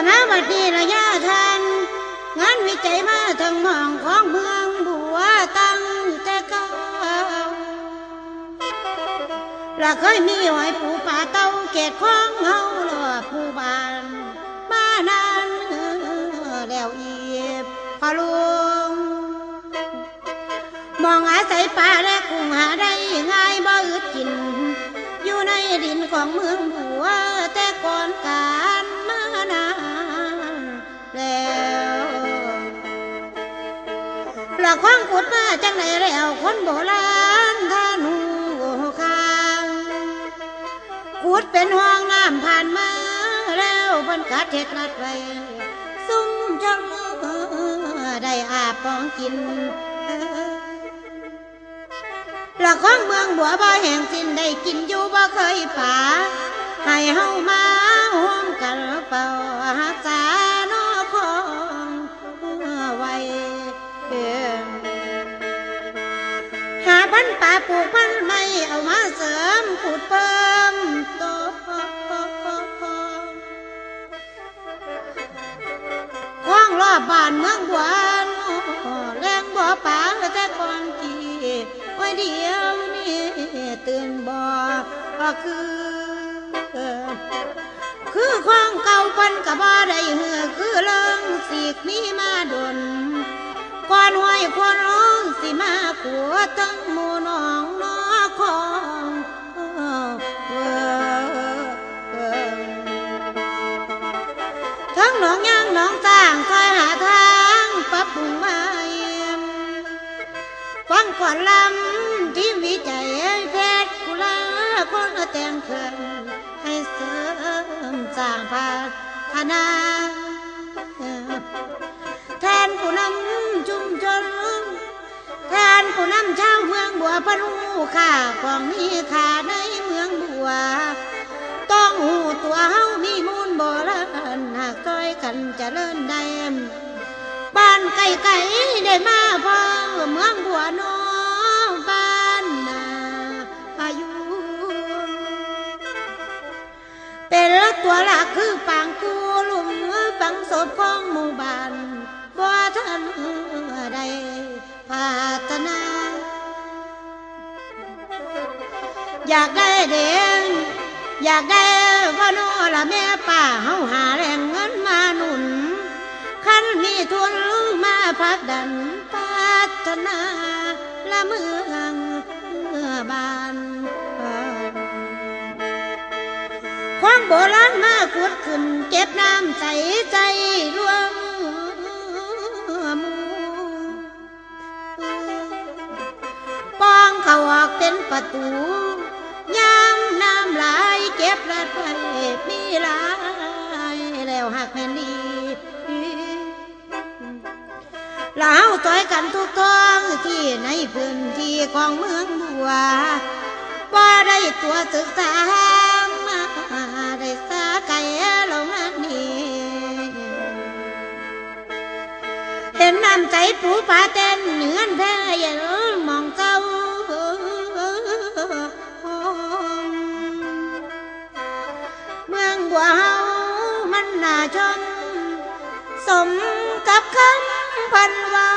ดนี้ระยะทางงานวิจัยมาทั้งหมองของเมืองบัวตั้งแต่เก่าและเคยมีหอยปูป่าเต้าเกตของเฮาหล่อผู้บานมานานแล้วอีบพะลุงมองอาศัยป่าและกุ้งหาได้ง่ายบ่อึดกิน อยู่ในดินของเมืองบัวแต่ก่อนกา หลักความขุดมาจังไหนแล้วคนโบราณท่านหูคางขุดเป็นห้องน้ำผ่านมาแล้วพันกัดเห็ดนัดไว้ซุ่มจังได้อาบปองกินหลักของเมืองบัวบ่แห่งสิ้นได้กินอยู่บ่เคยป่าให้เฮามาห่วมกันเป่า พันป่าปลูกพันไม่เอามาเสริมขุดเพิ่มโตข้องรอบบ้านเมืองบัวแรงบ่อป่าแต่ก่อนกี่ไว้เดียวนี่ตื่นบ่ก็คือคือของเก่าพันกับบ่ได้เหือคือเลิงสีกมีมาดนก่อนห้อยคนร้องสิ มาขัวตั้งหมู่น้องนอของทั้งหนองย่างหนองต่างคอยหาทางปรับปรุงใหม่ฟังก่อนลำที่วิจัยแพทย์กุลาคนแต่งเครื่องให้เสริมสร้างพัฒนา ค่าของมีค่าในเมืองบัว ต้องหูตัวเฮามีมูลบราณหากต้อยกันจะเลิ่นได้บ้านไก่ไก่ได้มาพอเมืองบัวน้องบ้านนาอายุ เป็นตัวหลักคือปางกูลุมฝังศพของหมู่บ้านบ่ทัน อยากได้เด่นอยากได้พ่อโนละแม่ป้าเฮาหาแรงเงินมาหนุนขันมีทุนมาพักดันพัฒนาละเมืองบ้านความโบราณมาขุดขึ้นเก็บน้ำใสใจรวมปองเขาออกเป็นประตู ของเมืองบัวว่าได้ตัวศึกษามาได้สาไก่ลงนั้นนี้เห็นน้ำใจปูปลาเต้นเหนือนแพ้ยมองเจ้าเมืองบัวเฮามันน่าชม สมกับคำพันเว้า